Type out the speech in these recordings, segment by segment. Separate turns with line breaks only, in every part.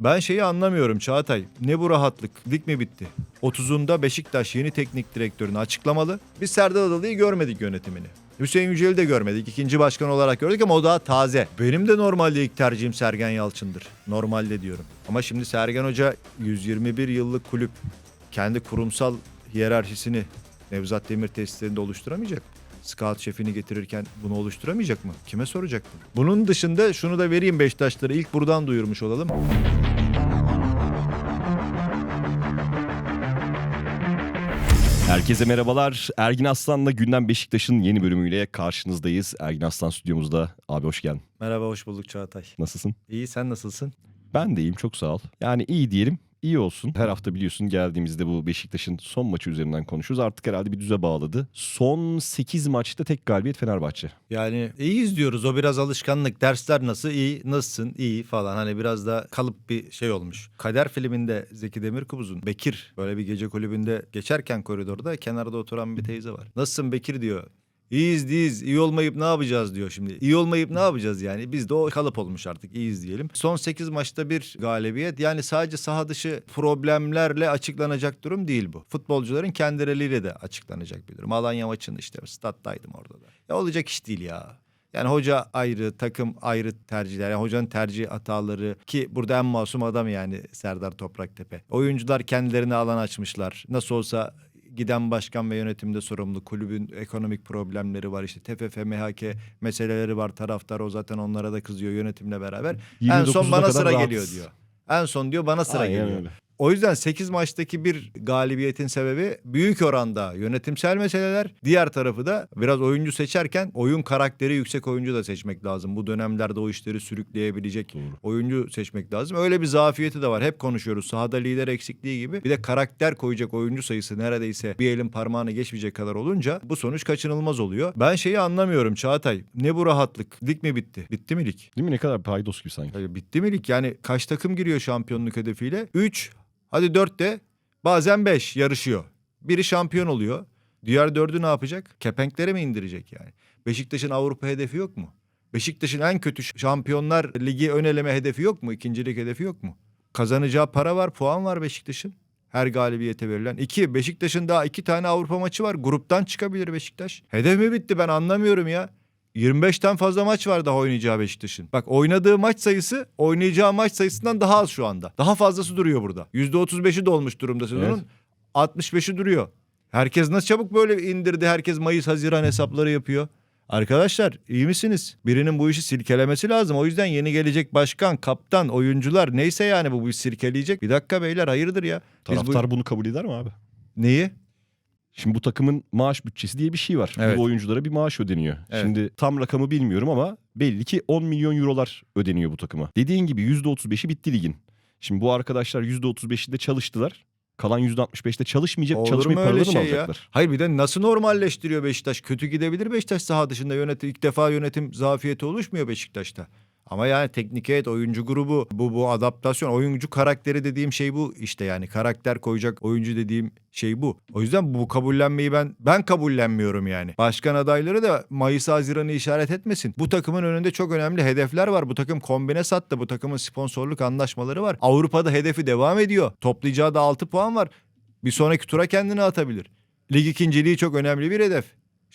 Ben şeyi anlamıyorum Çağatay. Ne bu rahatlık? Lig mi bitti? 30'unda Beşiktaş yeni teknik direktörünü açıklamalı. Biz Serdar Adalı'yı görmedik yönetimini. Hüseyin Yücel'i de görmedik. ikinci başkan olarak gördük ama o daha taze. Benim de normalde ilk tercihim Sergen Yalçın'dır. Normalde diyorum. Ama şimdi Sergen Hoca 121 yıllık kulüp kendi kurumsal hiyerarşisini Nevzat Demir tesislerinde oluşturamayacak mı? Scout şefini getirirken bunu oluşturamayacak mı? Kime soracak bunu? Bunun dışında şunu da vereyim Beşiktaşlara ilk buradan duyurmuş olalım.
Herkese merhabalar. Ergin Aslan'la Gündem Beşiktaş'ın yeni bölümüyle karşınızdayız. Ergin Aslan stüdyomuzda. Abi hoş geldin.
Merhaba hoş bulduk Çağatay.
Nasılsın?
İyi sen nasılsın?
Ben de iyiyim çok sağ ol. Yani iyi diyelim. İyi olsun. Her hafta biliyorsun geldiğimizde bu Beşiktaş'ın son maçı üzerinden konuşuyoruz. Artık herhalde bir düze bağladı. Son 8 maçta tek galibiyet Fenerbahçe.
Yani iyiyiz diyoruz o biraz alışkanlık. Dersler nasıl iyi, nasılsın iyi falan. Hani biraz da kalıp bir şey olmuş. Kader filminde Zeki Demirkubuz'un Bekir böyle bir gece kulübünde geçerken koridorda kenarda oturan bir teyze var. Nasılsın Bekir diyor. İyiyiz değiliz. iyi olmayıp ne yapacağız diyor şimdi. İyi olmayıp ne yapacağız yani? Biz de o kalıp olmuş artık. iyiyiz diyelim. Son 8 maçta bir galibiyet. Yani sadece saha dışı problemlerle açıklanacak durum değil bu. Futbolcuların kendileriyle de açıklanacak bir durum. Alanya maçında işte stat'taydım orada da. Ya olacak iş değil ya. Yani hoca ayrı, takım ayrı tercihler. Yani hocanın tercih hataları ki burada en masum adam yani Serdar Topraktepe. Oyuncular kendilerine alan açmışlar. Nasıl olsa giden başkan ve yönetimde sorumlu. Kulübün ekonomik problemleri var işte TFF, MHK meseleleri var. Taraftar o zaten onlara da kızıyor yönetimle beraber. En son
29'una
bana sıra
rahatız.
geliyor diyor. En son diyor bana sıra
Aynen
geliyor.
öyle.
O yüzden 8 maçtaki bir galibiyetin sebebi büyük oranda yönetimsel meseleler. Diğer tarafı da biraz oyuncu seçerken oyun karakteri yüksek oyuncu da seçmek lazım. Bu dönemlerde o işleri sürükleyebilecek
Doğru.
oyuncu seçmek lazım. Öyle bir zafiyeti de var. Hep konuşuyoruz. Sahada lider eksikliği gibi. Bir de karakter koyacak oyuncu sayısı neredeyse bir elin parmağını geçmeyecek kadar olunca bu sonuç kaçınılmaz oluyor. Ben şeyi anlamıyorum Çağatay. Ne bu rahatlık? Lig mi bitti? Bitti mi lig?
Değil mi ne kadar paydos gibi sanki.
Bitti mi lig? Yani kaç takım giriyor şampiyonluk hedefiyle? 3, hadi 4 de bazen 5 yarışıyor. Biri şampiyon oluyor. Diğer dördü ne yapacak? Kepenklere mi indirecek yani? Beşiktaş'ın Avrupa hedefi yok mu? Beşiktaş'ın en kötü şampiyonlar ligi ön eleme hedefi yok mu? İkincilik hedefi yok mu? Kazanacağı para var, puan var Beşiktaş'ın. Her galibiyete verilen. İki, Beşiktaş'ın daha iki tane Avrupa maçı var. Gruptan çıkabilir Beşiktaş. Hedef mi bitti ben anlamıyorum ya. 25'ten fazla maç var daha oynayacağı Beşiktaş'ın. Bak oynadığı maç sayısı oynayacağı maç sayısından daha az şu anda. Daha fazlası duruyor burada. %35'i dolmuş durumda sezonun. 65'i duruyor. Herkes nasıl çabuk böyle indirdi. Herkes Mayıs Haziran hesapları yapıyor. Arkadaşlar iyi misiniz? Birinin bu işi silkelemesi lazım. O yüzden yeni gelecek başkan, kaptan, oyuncular neyse yani bu bu işi silkeleyecek. Bir dakika beyler hayırdır ya? Biz bu-
Taraftar bunu kabul eder mi abi?
Neyi?
Şimdi bu takımın maaş bütçesi diye bir şey var.
Evet.
Bu oyunculara bir maaş ödeniyor.
Evet.
Şimdi tam rakamı bilmiyorum ama belli ki 10 milyon eurolar ödeniyor bu takıma. Dediğin gibi %35'i bitti ligin. Şimdi bu arkadaşlar %35'inde çalıştılar. Kalan %65'te çalışmayacak,
Olur öyle
paralarını mı
şey ya?
alacaklar?
Hayır bir de nasıl normalleştiriyor Beşiktaş? Kötü gidebilir Beşiktaş saha dışında yönetim. ilk defa yönetim zafiyeti oluşmuyor Beşiktaş'ta. Ama yani teknik heyet, oyuncu grubu, bu bu adaptasyon, oyuncu karakteri dediğim şey bu işte yani karakter koyacak oyuncu dediğim şey bu. O yüzden bu kabullenmeyi ben ben kabullenmiyorum yani. Başkan adayları da Mayıs Haziran'ı işaret etmesin. Bu takımın önünde çok önemli hedefler var. Bu takım kombine sattı. Bu takımın sponsorluk anlaşmaları var. Avrupa'da hedefi devam ediyor. Toplayacağı da 6 puan var. Bir sonraki tura kendini atabilir. Lig ikinciliği çok önemli bir hedef.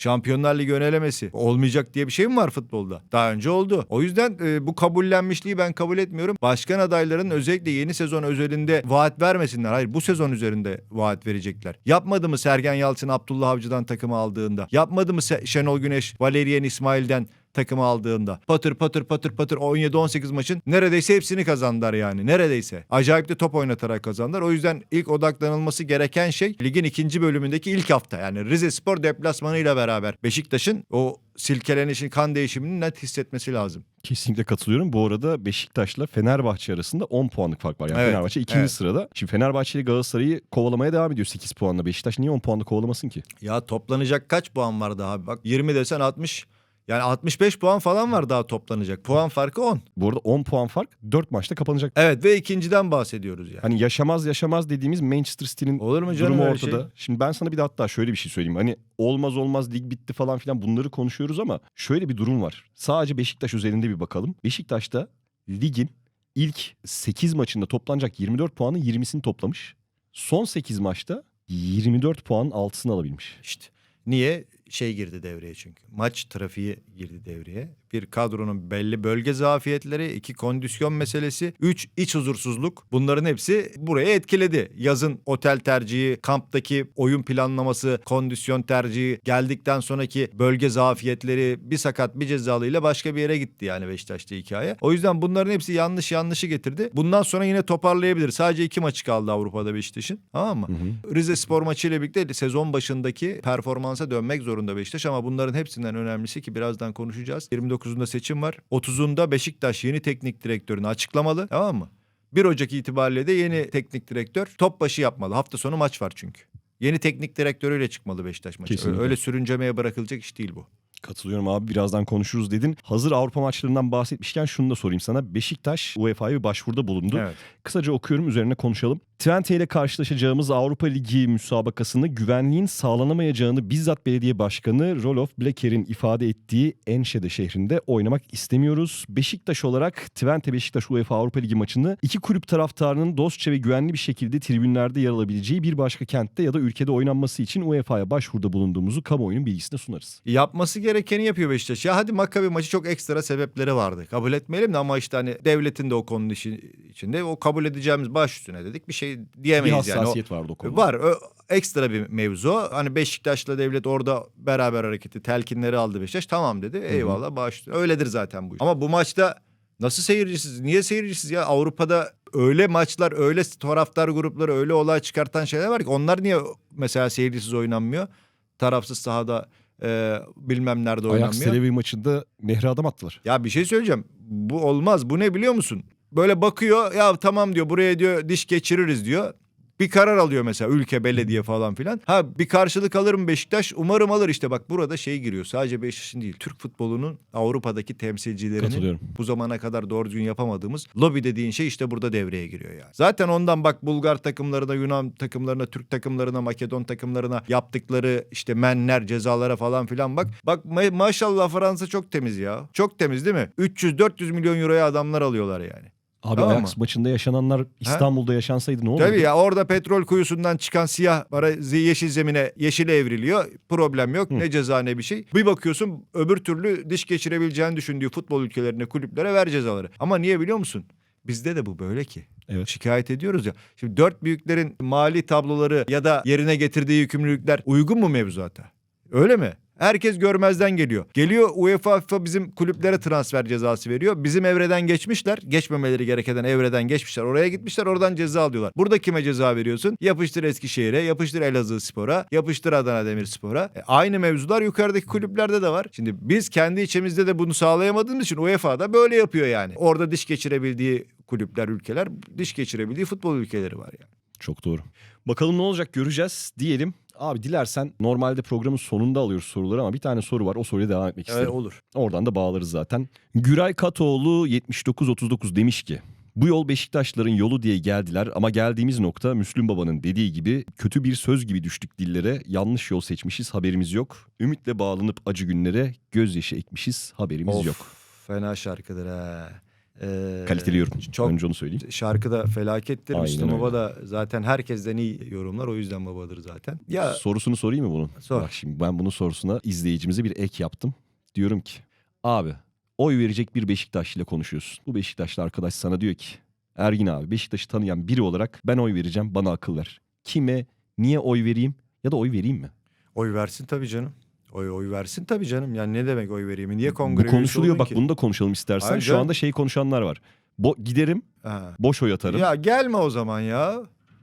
Şampiyonlar Ligi önelemesi olmayacak diye bir şey mi var futbolda? Daha önce oldu. O yüzden e, bu kabullenmişliği ben kabul etmiyorum. Başkan adaylarının özellikle yeni sezon özelinde vaat vermesinler. Hayır bu sezon üzerinde vaat verecekler. Yapmadı mı Sergen Yalçın Abdullah Avcı'dan takımı aldığında? Yapmadı mı Şenol Güneş Valerian İsmail'den takımı aldığında. Patır patır patır patır 17-18 maçın neredeyse hepsini kazandılar yani. Neredeyse. Acayip de top oynatarak kazandılar. O yüzden ilk odaklanılması gereken şey ligin ikinci bölümündeki ilk hafta. Yani Rize Spor deplasmanıyla beraber Beşiktaş'ın o silkelenişin kan değişimini net hissetmesi lazım.
Kesinlikle katılıyorum. Bu arada Beşiktaş'la Fenerbahçe arasında 10 puanlık fark var. Yani
Evet,
Fenerbahçe ikinci
evet.
sırada. Şimdi Fenerbahçe ile Galatasaray'ı kovalamaya devam ediyor 8 puanla. Beşiktaş niye 10 puanla kovalamasın ki?
Ya toplanacak kaç puan var daha? Bak 20 desen 60. Yani 65 puan falan var daha toplanacak. Puan farkı 10.
Bu arada 10 puan fark 4 maçta kapanacak.
Evet ve ikinciden bahsediyoruz yani.
Hani yaşamaz yaşamaz dediğimiz Manchester City'nin
Olur mu canım
durumu
öyle
ortada.
şey?
Şimdi ben sana bir de hatta şöyle bir şey söyleyeyim. Hani olmaz olmaz lig bitti falan filan bunları konuşuyoruz ama şöyle bir durum var. Sadece Beşiktaş özelinde bir bakalım. Beşiktaş'ta ligin ilk 8 maçında toplanacak 24 puanın 20'sini toplamış. Son 8 maçta 24 puanın 6'sını alabilmiş.
İşte niye? Şey girdi devreye çünkü. Maç trafiği girdi devreye. Bir kadronun belli bölge zafiyetleri, iki kondisyon meselesi, üç iç huzursuzluk. Bunların hepsi buraya etkiledi. Yazın otel tercihi, kamptaki oyun planlaması, kondisyon tercihi, geldikten sonraki bölge zafiyetleri, bir sakat bir cezalıyla başka bir yere gitti yani Beşiktaş'ta hikaye. O yüzden bunların hepsi yanlış yanlışı getirdi. Bundan sonra yine toparlayabilir. Sadece iki maçı kaldı Avrupa'da Beşiktaş'ın. Tamam mı? Rize Spor maçıyla birlikte sezon başındaki performansa dönmek zorunda Beşiktaş ama bunların hepsinden önemlisi ki birazdan konuşacağız. 29'unda seçim var. 30'unda Beşiktaş yeni teknik direktörünü açıklamalı. Tamam mı? 1 Ocak itibariyle de yeni teknik direktör top başı yapmalı. Hafta sonu maç var çünkü. Yeni teknik direktörüyle çıkmalı Beşiktaş maçı.
Kesinlikle.
Öyle sürüncemeye bırakılacak iş değil bu.
Katılıyorum abi birazdan konuşuruz dedin. Hazır Avrupa maçlarından bahsetmişken şunu da sorayım sana. Beşiktaş UEFA'ya bir başvuruda bulundu.
Evet.
Kısaca okuyorum üzerine konuşalım. Twente ile karşılaşacağımız Avrupa Ligi müsabakasını güvenliğin sağlanamayacağını bizzat belediye başkanı Rolof Bleker'in ifade ettiği Enşede şehrinde oynamak istemiyoruz. Beşiktaş olarak Twente Beşiktaş UEFA Avrupa Ligi maçını iki kulüp taraftarının dostça ve güvenli bir şekilde tribünlerde yer alabileceği bir başka kentte ya da ülkede oynanması için UEFA'ya başvuruda bulunduğumuzu kamuoyunun bilgisine sunarız.
Yapması gerekeni yapıyor Beşiktaş. Ya hadi Maccabi maçı çok ekstra sebepleri vardı. Kabul etmeyelim de ama işte hani devletin de o konunun içinde o kabul edeceğimiz baş üstüne dedik. Bir şey
Bir
diyemeyiz yani. O-
hassasiyet vardı o konuda.
Var. Ö- ekstra bir mevzu. Hani Beşiktaş'la devlet orada beraber hareketi, telkinleri aldı Beşiktaş. Tamam dedi. Eyvallah baş Öyledir zaten bu iş. Ama bu maçta nasıl seyircisiz? Niye seyircisiz ya? Avrupa'da öyle maçlar, öyle taraftar grupları, öyle olay çıkartan şeyler var ki onlar niye mesela seyircisiz oynanmıyor? Tarafsız sahada e, bilmem nerede
Ajax
oynanmıyor.
Tel Aviv maçında nehre adam attılar.
Ya bir şey söyleyeceğim. Bu olmaz. Bu ne biliyor musun? Böyle bakıyor ya tamam diyor buraya diyor diş geçiririz diyor. Bir karar alıyor mesela ülke belediye falan filan. Ha bir karşılık alır mı Beşiktaş? Umarım alır işte bak burada şey giriyor. Sadece Beşiktaş'ın değil. Türk futbolunun Avrupa'daki temsilcilerinin bu zamana kadar doğru düzgün yapamadığımız lobi dediğin şey işte burada devreye giriyor ya. Zaten ondan bak Bulgar takımlarına, Yunan takımlarına, Türk takımlarına, Makedon takımlarına yaptıkları işte menler, cezalara falan filan bak. Bak ma- maşallah Fransa çok temiz ya. Çok temiz değil mi? 300-400 milyon euroya adamlar alıyorlar yani.
Abi
Tamam
Ajax
mı?
maçında yaşananlar İstanbul'da yaşansaydı ne olurdu?
Tabii ya orada petrol kuyusundan çıkan siyah para yeşil zemine yeşile evriliyor. Problem yok.
Hı.
Ne ceza ne bir şey. Bir bakıyorsun öbür türlü diş geçirebileceğini düşündüğü futbol ülkelerine, kulüplere ver cezaları. Ama niye biliyor musun? Bizde de bu böyle ki.
Evet.
Şikayet ediyoruz ya. Şimdi dört büyüklerin mali tabloları ya da yerine getirdiği yükümlülükler uygun mu mevzuata? Öyle mi? Herkes görmezden geliyor. Geliyor UEFA FIFA bizim kulüplere transfer cezası veriyor. Bizim evreden geçmişler. Geçmemeleri gerekenden evreden geçmişler. Oraya gitmişler oradan ceza alıyorlar. Burada kime ceza veriyorsun? Yapıştır Eskişehir'e, yapıştır Elazığ Spor'a, yapıştır Adana Demirspor'a. E, aynı mevzular yukarıdaki kulüplerde de var. Şimdi biz kendi içimizde de bunu sağlayamadığımız için UEFA da böyle yapıyor yani. Orada diş geçirebildiği kulüpler, ülkeler, diş geçirebildiği futbol ülkeleri var yani.
Çok doğru. Bakalım ne olacak göreceğiz diyelim. Abi dilersen normalde programın sonunda alıyoruz soruları ama bir tane soru var. O soruya devam etmek isterim.
olur.
Oradan da bağlarız zaten. Güray Katoğlu 7939 demiş ki bu yol Beşiktaşların yolu diye geldiler ama geldiğimiz nokta Müslüm Baba'nın dediği gibi kötü bir söz gibi düştük dillere. Yanlış yol seçmişiz haberimiz yok. Ümitle bağlanıp acı günlere gözyaşı ekmişiz haberimiz
Of,
yok.
Fena şarkıdır ha. Ee,
Kaliteli yorum.
Çok
Önce onu söyleyeyim.
şarkı da felakettir.
Aynen
Müslüm
öyle.
Baba da zaten herkesten iyi yorumlar. O yüzden babadır zaten. Ya
Sorusunu sorayım mı bunun?
Sor.
Bak şimdi ben bunun sorusuna izleyicimize bir ek yaptım. Diyorum ki abi oy verecek bir Beşiktaşlı ile konuşuyorsun. Bu Beşiktaşlı arkadaş sana diyor ki Ergin abi Beşiktaş'ı tanıyan biri olarak ben oy vereceğim bana akıl ver. Kime niye oy vereyim ya da oy vereyim mi?
oy versin tabii canım. Oy oy versin tabii canım. Yani ne demek oy vereyim? Niye kongre
Bu konuşuluyor bak
ki?
bunu da konuşalım istersen.
Hayır
Şu
canım.
anda şey konuşanlar var. Bo- giderim
Ha.
boş oy atarım.
Ya gelme o zaman ya.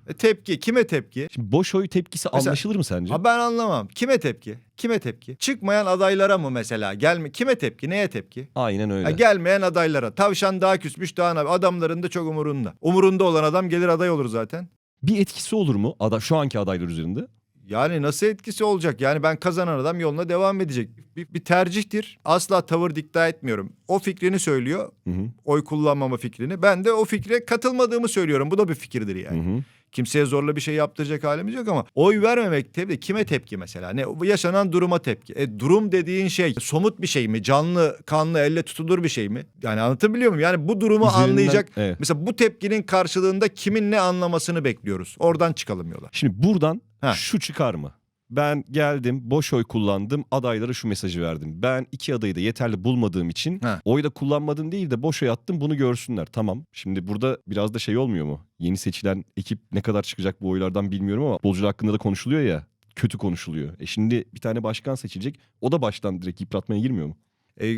E, tepki. Kime tepki?
Şimdi boş oy tepkisi
Mesela-
anlaşılır mı sence?
Ha, ben anlamam. Kime tepki? Kime tepki? Çıkmayan adaylara mı mesela? Gelme. Kime tepki? Neye tepki?
Aynen öyle.
Ha, gelmeyen adaylara. Tavşan daha küsmüş daha ne? Adamların da çok umurunda. Umurunda olan adam gelir aday olur zaten.
bir etkisi olur mu ada- şu anki adaylar üzerinde?
Yani nasıl etkisi olacak? Yani ben kazanan adam yoluna devam edecek. Bir, bir tercihtir. Asla tavır dikta etmiyorum. O fikrini söylüyor.
Hı hı.
Oy kullanmama fikrini. Ben de o fikre katılmadığımı söylüyorum. Bu da bir fikirdir yani.
Hı hı.
Kimseye zorla bir şey yaptıracak halimiz yok ama oy vermemek de kime tepki mesela? Ne yaşanan duruma tepki. E, durum dediğin şey somut bir şey mi? Canlı, kanlı, elle tutulur bir şey mi? Yani anlatabiliyor muyum? Yani bu durumu
Üzerinden-
anlayacak.
evet.
Mesela bu tepkinin karşılığında kimin ne anlamasını bekliyoruz. Oradan çıkalım yola.
Şimdi buradan
Ha.
şu çıkar mı? Ben geldim, boş oy kullandım, adaylara şu mesajı verdim. Ben iki adayı da yeterli bulmadığım için
Ha.
oy da kullanmadım değil de boş oy attım bunu görsünler. Tamam. Şimdi burada biraz da şey olmuyor mu? Yeni seçilen ekip ne kadar çıkacak bu oylardan bilmiyorum ama futbolcular hakkında da konuşuluyor ya. Kötü konuşuluyor. E şimdi bir tane başkan seçilecek. O da baştan direkt yıpratmaya girmiyor mu?
E,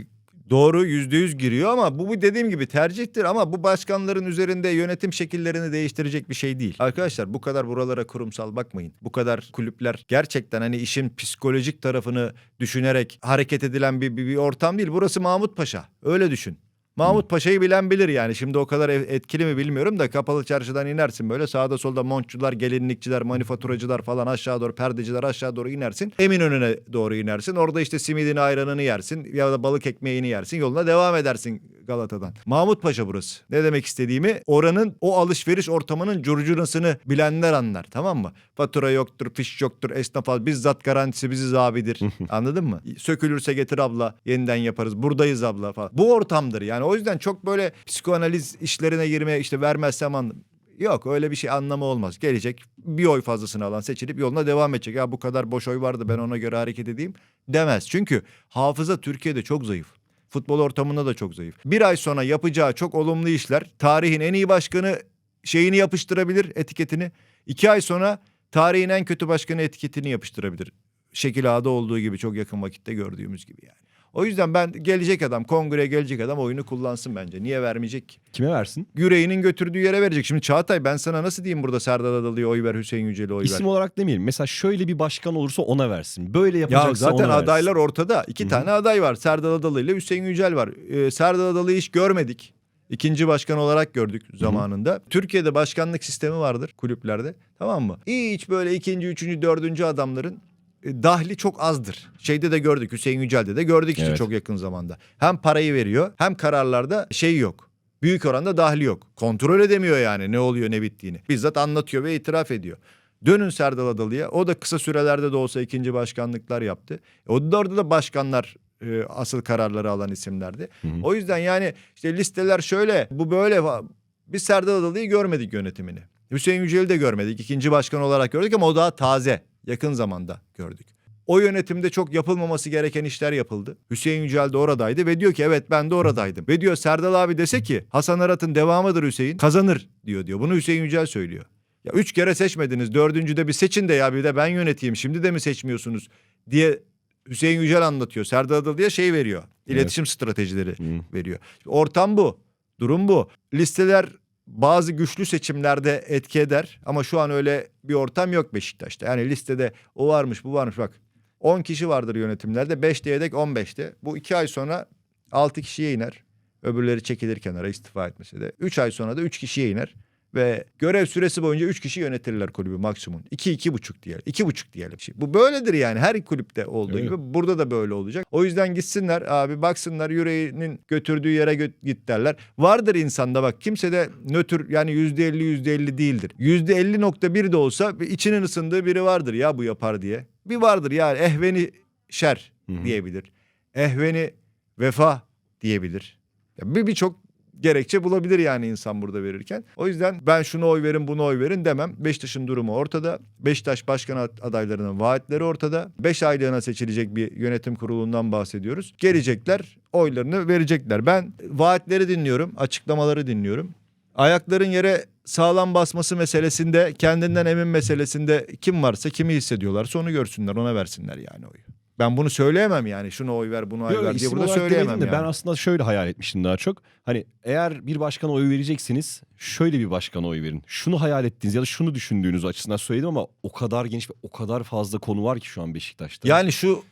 doğru yüzde yüz giriyor ama bu, bu dediğim gibi tercihtir ama bu başkanların üzerinde yönetim şekillerini değiştirecek bir şey değil. Arkadaşlar bu kadar buralara kurumsal bakmayın. Bu kadar kulüpler gerçekten hani işin psikolojik tarafını düşünerek hareket edilen bir, bir, bir ortam değil. Burası Mahmut Paşa. Öyle düşün. Mahmut Paşa'yı bilen bilir yani. Şimdi o kadar etkili mi bilmiyorum da kapalı çarşıdan inersin böyle sağda solda montçular, gelinlikçiler, manifaturacılar falan aşağı doğru perdeciler aşağı doğru inersin. Eminönü'ne doğru inersin. Orada işte simidini ayranını yersin ya da balık ekmeğini yersin. Yoluna devam edersin Galata'dan. Mahmut Paşa burası. Ne demek istediğimi oranın o alışveriş ortamının curcunasını bilenler anlar tamam mı? Fatura yoktur, fiş yoktur, esnaf al. Bizzat garantisi biziz abidir. Anladın mı? Sökülürse getir abla yeniden yaparız. Buradayız abla falan. Bu ortamdır yani. O yüzden çok böyle psikoanaliz işlerine girmeye işte vermezsem an Yok öyle bir şey anlamı olmaz. Gelecek bir oy fazlasını alan seçilip yoluna devam edecek. Ya bu kadar boş oy vardı ben ona göre hareket edeyim demez. Çünkü hafıza Türkiye'de çok zayıf. Futbol ortamında da çok zayıf. Bir ay sonra yapacağı çok olumlu işler tarihin en iyi başkanı şeyini yapıştırabilir etiketini. İki ay sonra tarihin en kötü başkanı etiketini yapıştırabilir. Şekil A'da olduğu gibi çok yakın vakitte gördüğümüz gibi yani. O yüzden ben gelecek adam kongreye gelecek adam oyunu kullansın bence. Niye vermeyecek ki?
Kime versin?
yüreğinin götürdüğü yere verecek. Şimdi Çağatay ben sana nasıl diyeyim burada Serdar Adalı'ya oy ver, Hüseyin Yücel'e oy
İsim
ver.
olarak demeyelim. Mesela şöyle bir başkan olursa ona versin. Böyle
Ya
yapacaksa
zaten
ona versin.
adaylar ortada. İki tane aday var. Serdar Adalı ile Hüseyin Yücel var. Ee, Serdar Adalı'yı hiç görmedik. İkinci başkan olarak gördük zamanında. Türkiye'de başkanlık sistemi vardır kulüplerde. Tamam mı? Hiç böyle ikinci, üçüncü, dördüncü adamların dahli çok azdır. Şeyde de gördük Hüseyin Yücel'de de gördük işte
Evet.
çok yakın zamanda. Hem parayı veriyor hem kararlarda şey yok. Büyük oranda dahli yok. Kontrol edemiyor yani ne oluyor ne bittiğini. Bizzat anlatıyor ve itiraf ediyor. Dönün Serdal Adalı'ya. O da kısa sürelerde de olsa ikinci başkanlıklar yaptı. O da orada da başkanlar e, asıl kararları alan isimlerdi. O yüzden yani işte listeler şöyle bu böyle fa- biz Serdal Adalı'yı görmedik yönetimini. Hüseyin Yücel'i de görmedik. ikinci başkan olarak gördük ama o daha taze. Yakın zamanda gördük. O yönetimde çok yapılmaması gereken işler yapıldı. Hüseyin Yücel de oradaydı ve diyor ki evet ben de oradaydım. Ve diyor Serdal abi dese ki Hasan Arat'ın devamıdır Hüseyin kazanır diyor diyor. Bunu Hüseyin Yücel söylüyor. Ya üç kere seçmediniz dördüncüde bir seçin de ya bir de ben yöneteyim şimdi de mi seçmiyorsunuz diye Hüseyin Yücel anlatıyor. Serdar Adalı'ya şey veriyor. İletişim stratejileri
Hı.
veriyor. Ortam bu. Durum bu. Listeler bazı güçlü seçimlerde etki eder ama şu an öyle bir ortam yok Beşiktaş'ta. Yani listede o varmış bu varmış bak. 10 kişi vardır yönetimlerde 5'te yedek 15'te. Bu 2 ay sonra 6 kişiye iner. Öbürleri çekilir kenara istifa etmese de. 3 ay sonra da 3 kişiye iner. Ve görev süresi boyunca 3 kişi yönetirler kulübü maksimum. 2 iki, buçuk diyelim. 2 buçuk diyelim. Bu böyledir yani her kulüpte olduğu
Evet.
gibi burada da böyle olacak. O yüzden gitsinler abi baksınlar yüreğinin götürdüğü yere gö- git derler. Vardır insanda bak kimse de nötr yani yüzde elli yüzde elli değildir. Yüzde elli nokta bir de olsa içinin ısındığı biri vardır ya bu yapar diye. Bir vardır yani ehveni şer
Hı hı.
diyebilir. Ehveni vefa diyebilir. Bir birçok gerekçe bulabilir yani insan burada verirken. O yüzden ben şunu oy verin bunu oy verin demem. Beşiktaş'ın durumu ortada. Beşiktaş başkan ad- adaylarının vaatleri ortada. Beş aylığına seçilecek bir yönetim kurulundan bahsediyoruz. Gelecekler oylarını verecekler. Ben vaatleri dinliyorum, açıklamaları dinliyorum. Ayakların yere sağlam basması meselesinde, kendinden emin meselesinde kim varsa kimi hissediyorlarsa onu görsünler, ona versinler yani oyu. Ben bunu söyleyemem yani. Şunu oy ver, bunu oy ver diye
isim
burada
olarak
söyleyemem
demedim de
yani.
Ben aslında şöyle hayal etmiştim daha çok. Hani eğer bir başkana oy vereceksiniz şöyle bir başkana oy verin. Şunu hayal ettiğiniz ya da şunu düşündüğünüz açısından söyledim ama o kadar geniş ve o kadar fazla konu var ki şu an Beşiktaş'ta.
Yani şu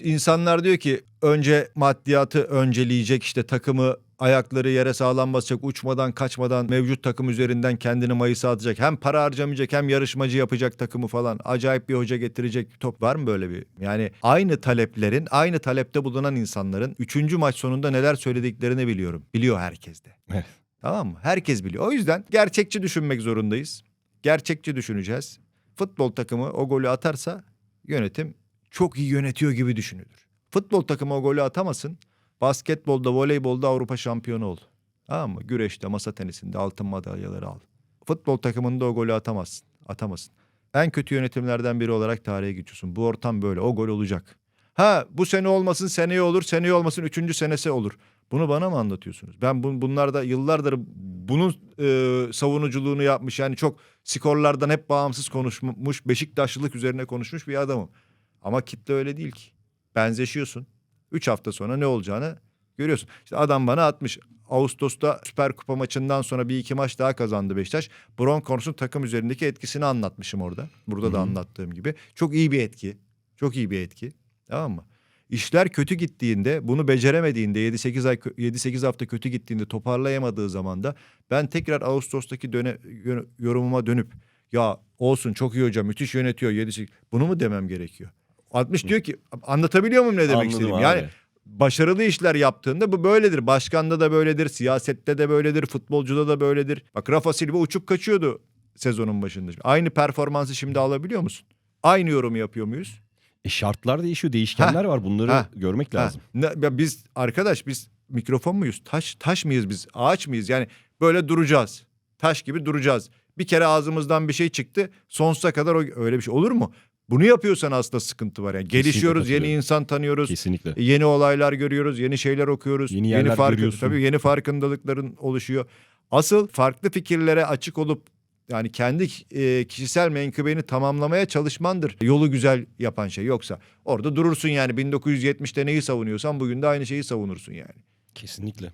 insanlar diyor ki önce maddiyatı önceleyecek işte takımı ayakları yere sağlam basacak uçmadan kaçmadan mevcut takım üzerinden kendini mayısa atacak. Hem para harcamayacak hem yarışmacı yapacak takımı falan. Acayip bir hoca getirecek top var mı böyle bir? Yani aynı taleplerin aynı talepte bulunan insanların 3. maç sonunda neler söylediklerini biliyorum. Biliyor herkes de.
Evet.
Tamam mı? Herkes biliyor. O yüzden gerçekçi düşünmek zorundayız. Gerçekçi düşüneceğiz. Futbol takımı o golü atarsa yönetim çok iyi yönetiyor gibi düşünülür. Futbol takımı o golü atamasın. Basketbolda, voleybolda Avrupa şampiyonu ol. Tamam mı? Güreşte, masa tenisinde altın madalyaları al. Futbol takımında o golü atamazsın. Atamasın. En kötü yönetimlerden biri olarak tarihe geçiyorsun. Bu ortam böyle. O gol olacak. Ha bu sene olmasın seneye olur. Seneye olmasın üçüncü senesi olur. Bunu bana mı anlatıyorsunuz? Ben bu, bunlarda yıllardır bunun e, savunuculuğunu yapmış. Yani çok skorlardan hep bağımsız konuşmuş. Beşiktaşlılık üzerine konuşmuş bir adamım. Ama kitle öyle değil ki. Benzeşiyorsun. Üç hafta sonra ne olacağını görüyorsun. İşte adam bana atmış. Ağustos'ta Süper Kupa maçından sonra bir iki maç daha kazandı Beşiktaş. Broncors'un takım üzerindeki etkisini anlatmışım orada. Burada da
Hı hı.
anlattığım gibi. Çok iyi bir etki. Çok iyi bir etki. Tamam mı? İşler kötü gittiğinde, bunu beceremediğinde, 7-8 ay 7-8 hafta kötü gittiğinde, toparlayamadığı zaman da ben tekrar Ağustos'taki döne, yorumuma dönüp ya olsun çok iyi hocam, müthiş yönetiyor 7 bunu mu demem gerekiyor? 60 diyor ki anlatabiliyor muyum ne demek
Anladım
istediğimi?
abi.
Yani başarılı işler yaptığında bu böyledir. Başkanda da böyledir, siyasette de böyledir, futbolcuda da böyledir. Bak Rafa Silva uçup kaçıyordu sezonun başında. Aynı performansı şimdi alabiliyor musun? Aynı yorumu yapıyor muyuz?
E şartlar değişiyor, değişkenler var. Bunları
Ha.
görmek
Ha,
lazım.
ne- ya biz arkadaş biz mikrofon muyuz? Taş taş mıyız biz? Ağaç mıyız? Yani böyle duracağız. Taş gibi duracağız. Bir kere ağzımızdan bir şey çıktı. Sonsuza kadar o, öyle bir şey olur mu? Bunu yapıyorsan aslında sıkıntı var. Yani gelişiyoruz, yeni insan tanıyoruz.
Kesinlikle.
Yeni olaylar görüyoruz, yeni şeyler okuyoruz.
Yeni yerler
farkı-. Tabii yeni farkındalıkların oluşuyor. Asıl farklı fikirlere açık olup yani kendi e, kişisel menkıbeni tamamlamaya çalışmandır. Yolu güzel yapan şey yoksa orada durursun yani 1970'te neyi savunuyorsan bugün de aynı şeyi savunursun yani.
Kesinlikle.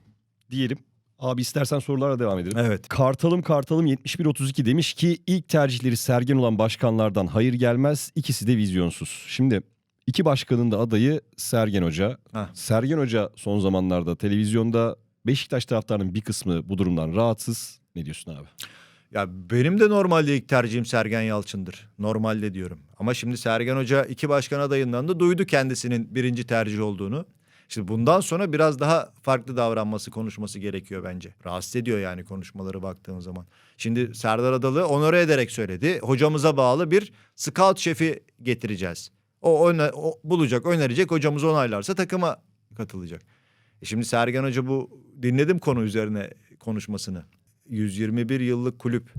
Diyelim. Abi istersen sorularla devam edelim.
Evet.
Kartalım Kartalım 7132 demiş ki ilk tercihleri Sergen olan başkanlardan hayır gelmez. ikisi de vizyonsuz. Şimdi iki başkanın da adayı Sergen Hoca.
Hah.
Sergen Hoca son zamanlarda televizyonda Beşiktaş taraftarının bir kısmı bu durumdan rahatsız. Ne diyorsun abi?
Ya benim de normalde ilk tercihim Sergen Yalçın'dır. Normalde diyorum. Ama şimdi Sergen Hoca iki başkan adayından da duydu kendisinin birinci tercih olduğunu. Şimdi bundan sonra biraz daha farklı davranması, konuşması gerekiyor bence. Rahatsız ediyor yani konuşmaları baktığın zaman. Şimdi Serdar Adalı onore ederek söyledi. Hocamıza bağlı bir scout şefi getireceğiz. O, öne- o bulacak, önerecek. Hocamız onaylarsa takıma katılacak. E şimdi Sergen Hoca bu dinledim konu üzerine konuşmasını. 121 yıllık kulüp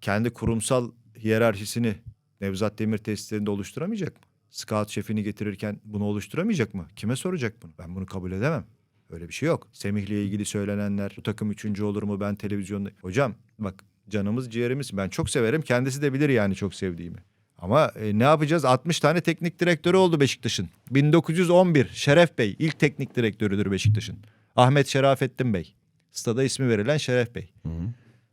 kendi kurumsal hiyerarşisini Nevzat Demir tesislerinde oluşturamayacak mı? Scout şefini getirirken bunu oluşturamayacak mı? Kime soracak bunu? Ben bunu kabul edemem. Öyle bir şey yok. Semih'le ilgili söylenenler, bu takım üçüncü olur mu ben televizyonda... Hocam bak canımız ciğerimiz. Ben çok severim. Kendisi de bilir yani çok sevdiğimi. Ama e, ne yapacağız? 60 tane teknik direktörü oldu Beşiktaş'ın. 1911 Şeref Bey ilk teknik direktörüdür Beşiktaş'ın. Ahmet Şerafettin Bey. Stada ismi verilen Şeref Bey.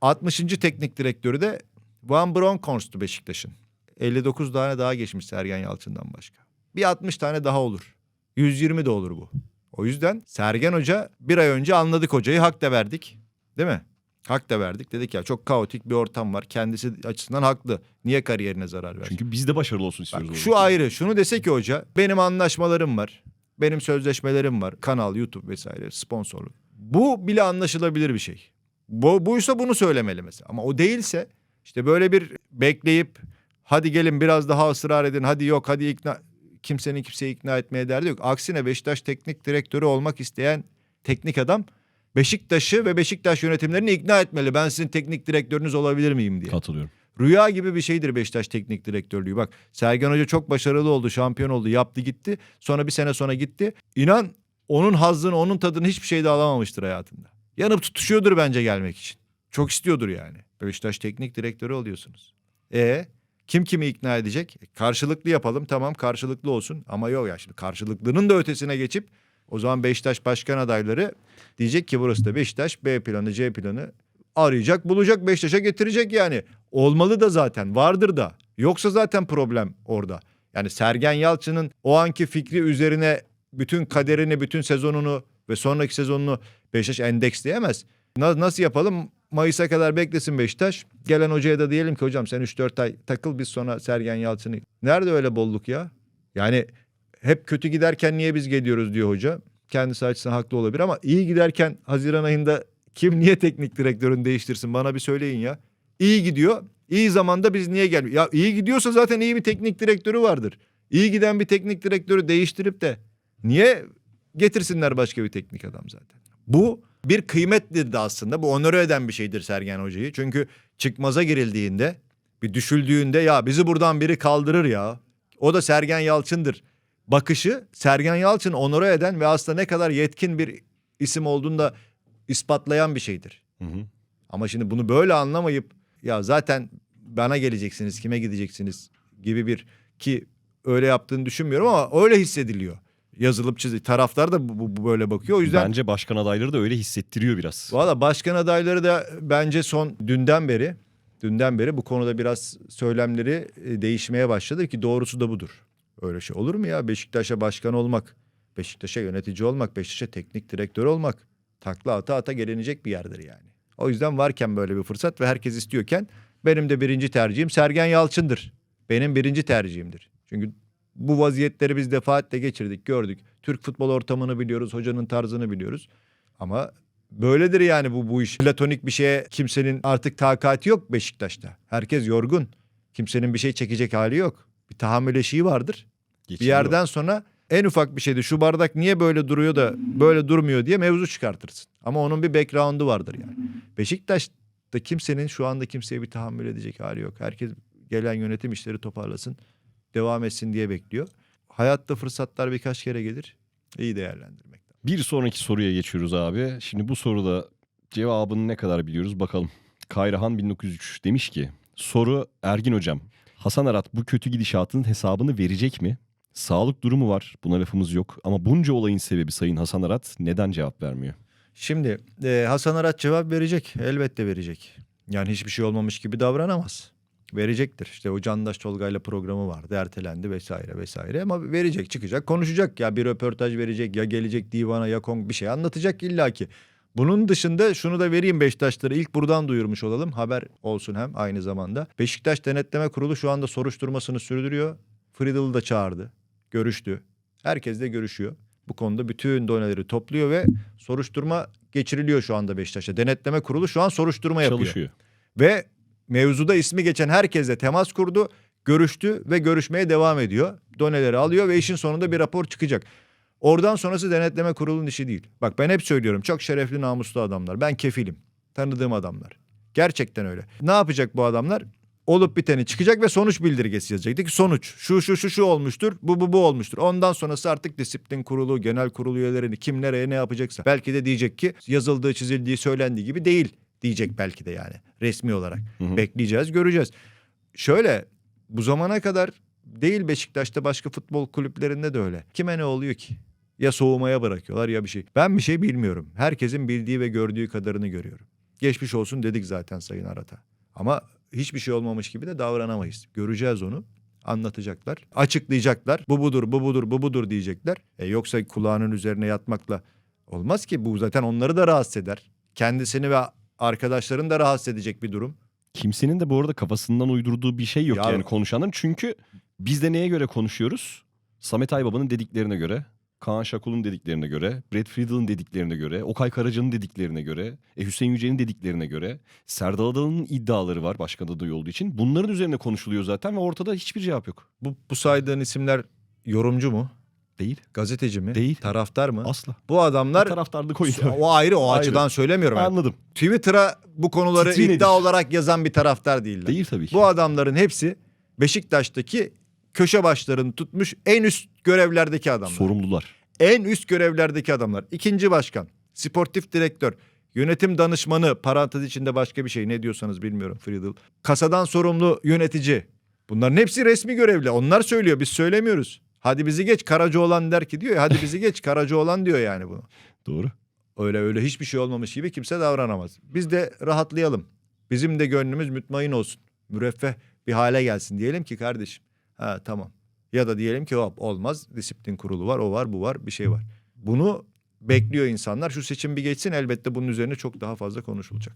60. teknik direktörü de Van Bronckhorst'tu Beşiktaş'ın. 59 tane daha geçmiş Sergen Yalçın'dan başka. Bir 60 tane daha olur. 120 de olur bu. O yüzden Sergen Hoca bir ay önce anladık hocayı hak da verdik. Değil mi? Hak da verdik. Dedik ya çok kaotik bir ortam var. Kendisi açısından haklı. Niye kariyerine zarar versin?
Çünkü biz de başarılı olsun istiyoruz.
Bak, şu ayrı. Şunu dese ki hoca benim anlaşmalarım var. Benim sözleşmelerim var. Kanal, YouTube vesaire sponsorluk. Bu bile anlaşılabilir bir şey. Bu, buysa bunu söylemeli mesela. Ama o değilse işte böyle bir bekleyip hadi gelin biraz daha ısrar edin. Hadi yok hadi ikna kimsenin kimseyi ikna etmeye derdi yok. Aksine Beşiktaş teknik direktörü olmak isteyen teknik adam Beşiktaş'ı ve Beşiktaş yönetimlerini ikna etmeli. Ben sizin teknik direktörünüz olabilir miyim diye.
Katılıyorum.
Rüya gibi bir şeydir Beşiktaş teknik direktörlüğü. Bak Sergen Hoca çok başarılı oldu, şampiyon oldu, yaptı gitti. Sonra bir sene sonra gitti. İnan onun hazzını, onun tadını hiçbir şeyde alamamıştır hayatında. Yanıp tutuşuyordur bence gelmek için. Çok istiyordur yani. Beşiktaş teknik direktörü oluyorsunuz. E kim kimi ikna edecek? E, karşılıklı yapalım tamam karşılıklı olsun. Ama yok ya şimdi karşılıklının da ötesine geçip o zaman Beşiktaş başkan adayları diyecek ki burası da Beşiktaş B planı C planı arayacak bulacak Beşiktaş'a getirecek yani. Olmalı da zaten vardır da. Yoksa zaten problem orada. Yani Sergen Yalçın'ın o anki fikri üzerine bütün kaderini, bütün sezonunu ve sonraki sezonunu Beşiktaş endeksleyemez. Na- nasıl yapalım? Mayıs'a kadar beklesin Beşiktaş. Gelen hocaya da diyelim ki hocam sen 3-4 ay takıl biz sonra Sergen Yalçın'ı. Nerede öyle bolluk ya? Yani hep kötü giderken niye biz geliyoruz diyor hoca. Kendisi açısından haklı olabilir ama iyi giderken Haziran ayında kim niye teknik direktörünü değiştirsin bana bir söyleyin ya. İyi gidiyor. İyi zamanda biz niye gelmiyor? Ya iyi gidiyorsa zaten iyi bir teknik direktörü vardır. İyi giden bir teknik direktörü değiştirip de niye getirsinler başka bir teknik adam zaten? Bu bir kıymetlidir de aslında. Bu onore eden bir şeydir Sergen Hoca'yı. Çünkü çıkmaza girildiğinde bir düşüldüğünde ya bizi buradan biri kaldırır ya. O da Sergen Yalçın'dır. Bakışı Sergen Yalçın onore eden ve aslında ne kadar yetkin bir isim olduğunu da ispatlayan bir şeydir.
Hı hı.
Ama şimdi bunu böyle anlamayıp ya zaten bana geleceksiniz kime gideceksiniz gibi bir ki öyle yaptığını düşünmüyorum ama öyle hissediliyor. Yazılıp çizi taraftar da bu, bu- bu böyle bakıyor. O yüzden
Bence başkan adayları da öyle hissettiriyor biraz.
Valla başkan adayları da bence son dünden beri dünden beri bu konuda biraz söylemleri e, değişmeye başladı ki doğrusu da budur. Öyle şey olur mu ya Beşiktaş'a başkan olmak, Beşiktaş'a yönetici olmak, Beşiktaş'a teknik direktör olmak takla ata ata gelinecek bir yerdir yani. O yüzden varken böyle bir fırsat ve herkes istiyorken benim de birinci tercihim Sergen Yalçın'dır. Benim birinci tercihimdir. Çünkü bu vaziyetleri biz defaatle geçirdik, gördük. Türk futbol ortamını biliyoruz, hocanın tarzını biliyoruz. Ama böyledir yani bu bu iş. Platonik bir şeye kimsenin artık takati yok Beşiktaş'ta. Herkes yorgun. Kimsenin bir şey çekecek hali yok. Bir tahammül eşiği vardır. Bir
Geçiliyor.
yerden sonra en ufak bir şeyde şu bardak niye böyle duruyor da böyle durmuyor diye mevzu çıkartırsın. Ama onun bir background'u vardır yani. Beşiktaş'ta kimsenin şu anda kimseye bir tahammül edecek hali yok. Herkes gelen yönetim işleri toparlasın, devam etsin diye bekliyor. Hayatta fırsatlar birkaç kere gelir. İyi değerlendirmek. lazım.
Bir sonraki soruya geçiyoruz abi. Şimdi bu soruda cevabını ne kadar biliyoruz bakalım. Kayrahan 1903 demiş ki soru Ergin hocam. Hasan Arat bu kötü gidişatın hesabını verecek mi? Sağlık durumu var buna lafımız yok ama bunca olayın sebebi Sayın Hasan Arat neden cevap vermiyor?
Şimdi e, Hasan Arat cevap verecek. Elbette verecek. Yani hiçbir şey olmamış gibi davranamaz. Verecektir. İşte o Candaş Tolga'yla programı vardı. Ertelendi vesaire vesaire. Ama verecek çıkacak konuşacak. Ya bir röportaj verecek ya gelecek divana ya kong bir şey anlatacak illaki. Bunun dışında şunu da vereyim Beşiktaşlara ilk buradan duyurmuş olalım. Haber olsun hem aynı zamanda. Beşiktaş Denetleme Kurulu şu anda soruşturmasını sürdürüyor. Friedel'ı da çağırdı. Görüştü. Herkes de görüşüyor. Bu konuda bütün doneleri topluyor ve soruşturma geçiriliyor şu anda Beşiktaş'a. Denetleme Kurulu şu an soruşturma yapıyor.
Çalışıyor.
Ve mevzuda ismi geçen herkesle temas kurdu, görüştü ve görüşmeye devam ediyor. Doneleri alıyor ve işin sonunda bir rapor çıkacak. Oradan sonrası denetleme kurulunun işi değil. Bak ben hep söylüyorum çok şerefli namuslu adamlar. Ben kefilim. Tanıdığım adamlar. Gerçekten öyle. Ne yapacak bu adamlar? Olup biteni çıkacak ve sonuç bildirgesi yazacaktı ki sonuç şu şu şu şu olmuştur bu bu bu olmuştur. Ondan sonrası artık disiplin kurulu genel kurulu üyelerini kim nereye ne yapacaksa. Belki de diyecek ki yazıldığı çizildiği söylendiği gibi değil diyecek belki de yani resmi olarak.
hı.
Bekleyeceğiz göreceğiz. Şöyle bu zamana kadar değil Beşiktaş'ta başka futbol kulüplerinde de öyle. Kime ne oluyor ki? Ya soğumaya bırakıyorlar ya bir şey. Ben bir şey bilmiyorum. Herkesin bildiği ve gördüğü kadarını görüyorum. Geçmiş olsun dedik zaten Sayın Arat'a. Ama hiçbir şey olmamış gibi de davranamayız. Göreceğiz onu. Anlatacaklar. Açıklayacaklar. Bu budur, bu budur, bu budur diyecekler. E yoksa kulağının üzerine yatmakla olmaz ki. Bu zaten onları da rahatsız eder. Kendisini ve arkadaşlarını da rahatsız edecek bir durum.
Kimsenin de bu arada kafasından uydurduğu bir şey yok
Ya-
yani konuşanların. Çünkü biz de neye göre konuşuyoruz? Samet Aybaba'nın dediklerine göre, Kaan Şakul'un dediklerine göre, Brad Friedel'in dediklerine göre, Okay Karaca'nın dediklerine göre, e, Hüseyin Yücel'in dediklerine göre, Serdal Adalı'nın iddiaları var başkan adayı olduğu için. Bunların üzerine konuşuluyor zaten ve ortada hiçbir cevap yok.
Bu, bu saydığın isimler yorumcu mu?
Değil.
Gazeteci mi?
Değil.
Taraftar mı?
Asla.
Bu adamlar
taraftarlık oyunu.
o ayrı o
Ayrı.
açıdan söylemiyorum. Yani.
Anladım.
Twitter'a bu konuları
Titri
iddia
nedir?
olarak yazan bir taraftar değiller.
Değil tabii ki.
Bu adamların hepsi Beşiktaş'taki köşe başlarını tutmuş en üst görevlerdeki adamlar.
Sorumlular.
En üst görevlerdeki adamlar. İkinci başkan, sportif direktör, yönetim danışmanı, parantez içinde başka bir şey ne diyorsanız bilmiyorum Friedel. Kasadan sorumlu yönetici. Bunların hepsi resmi görevli. Onlar söylüyor biz söylemiyoruz. Hadi bizi geç Karacaoğlan der ki diyor ya hadi bizi geç Karacaoğlan diyor yani bunu.
Doğru.
Öyle öyle hiçbir şey olmamış gibi kimse davranamaz. Biz de rahatlayalım. Bizim de gönlümüz mutmain olsun. Müreffeh bir hale gelsin diyelim ki kardeşim. Ha tamam. Ya da diyelim ki hop olmaz disiplin kurulu var o var bu var bir şey var. Bunu bekliyor insanlar. Şu seçim bir geçsin elbette bunun üzerine çok daha fazla konuşulacak.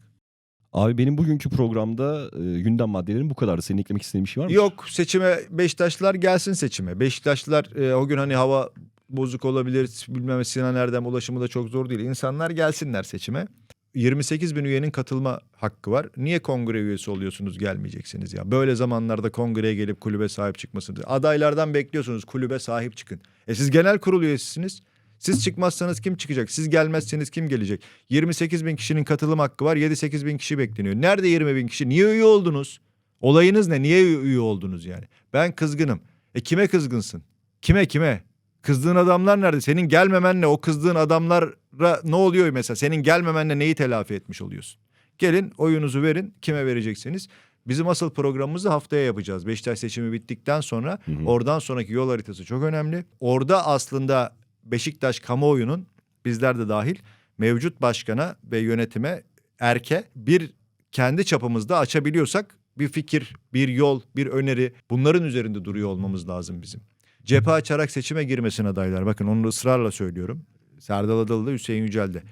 Abi benim bugünkü programda e, gündem maddelerim bu kadardı. Senin eklemek istediğin bir şey var mı?
Yok seçime Beşiktaşlılar gelsin seçime. Beşiktaşlılar e, o gün hani hava bozuk olabilir bilmem Sinan Erdem ulaşımı da çok zor değil. İnsanlar gelsinler seçime. 28 bin üyenin katılma hakkı var. Niye kongre üyesi oluyorsunuz gelmeyeceksiniz ya? Böyle zamanlarda kongreye gelip kulübe sahip çıkmasını. Adaylardan bekliyorsunuz kulübe sahip çıkın. E siz genel kurul üyesisiniz. Siz çıkmazsanız kim çıkacak? Siz gelmezseniz kim gelecek? 28 bin kişinin katılım hakkı var. 7-8 bin kişi bekleniyor. Nerede 20 bin kişi? Niye üye oldunuz? Olayınız ne? Niye üye oldunuz yani? Ben kızgınım. E kime kızgınsın? Kime kime? Kızdığın adamlar nerede? Senin gelmemenle o kızdığın adamlara ne oluyor mesela? Senin gelmemenle neyi telafi etmiş oluyorsun? Gelin oyunuzu verin. Kime vereceksiniz? Bizim asıl programımızı haftaya yapacağız. Beşiktaş seçimi bittikten sonra
Hı hı.
oradan sonraki yol haritası çok önemli. Orada aslında Beşiktaş kamuoyunun bizler de dahil mevcut başkana ve yönetime erke bir kendi çapımızda açabiliyorsak bir fikir, bir yol, bir öneri bunların üzerinde duruyor olmamız lazım bizim. Cephe açarak seçime girmesin adaylar. Bakın onu ısrarla söylüyorum. Serdal Adalı da Hüseyin Yücel de.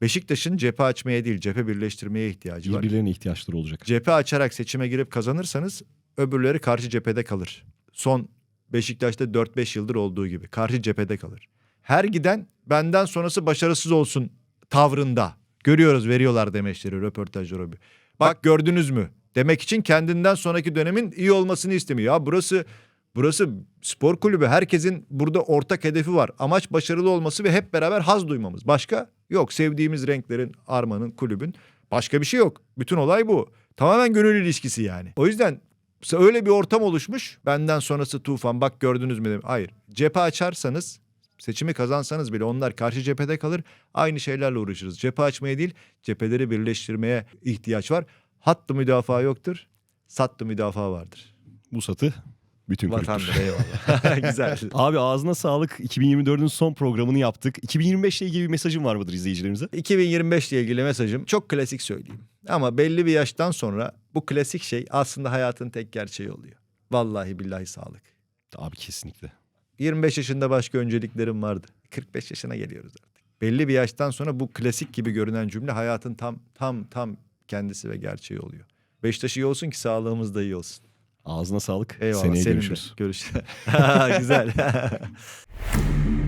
Beşiktaş'ın cephe açmaya değil cephe birleştirmeye ihtiyacı var.
Birbirlerine ihtiyaçları olacak.
Cephe açarak seçime girip kazanırsanız öbürleri karşı cephede kalır. Son Beşiktaş'ta 4-5 yıldır olduğu gibi karşı cephede kalır. Her giden benden sonrası başarısız olsun tavrında. Görüyoruz veriyorlar demeçleri röportajları. Bak gördünüz mü? Demek için kendinden sonraki dönemin iyi olmasını istemiyor. Ya burası burası spor kulübü. Herkesin burada ortak hedefi var. Amaç başarılı olması ve hep beraber haz duymamız. Başka yok. Sevdiğimiz renklerin, armanın, kulübün başka bir şey yok. Bütün olay bu. Tamamen gönül ilişkisi yani. O yüzden öyle bir ortam oluşmuş. Benden sonrası tufan bak gördünüz mü? Hayır. Cephe açarsanız seçimi kazansanız bile onlar karşı cephede kalır. Aynı şeylerle uğraşırız. Cephe açmaya değil cepheleri birleştirmeye ihtiyaç var. Hattı müdafaa yoktur. Sattı müdafaa vardır.
Bu satı bütün.
Vatandır eyvallah. Güzel.
Abi ağzına sağlık. 2024'ün son programını yaptık. 2025 ile ilgili bir mesajın var mıdır izleyicilerimize?
2025 ile ilgili mesajım çok klasik söyleyeyim. Ama belli bir yaştan sonra bu klasik şey aslında hayatın tek gerçeği oluyor. Vallahi billahi sağlık.
Abi kesinlikle.
25 yaşında başka önceliklerim vardı. 45 yaşına geliyoruz artık. Belli bir yaştan sonra bu klasik gibi görünen cümle hayatın tam tam tam kendisi ve gerçeği oluyor. Beşiktaş iyi olsun ki sağlığımız da iyi olsun.
Ağzına sağlık.
Eyvallah.
Seneye görüşürüz.
Görüş. Güzel.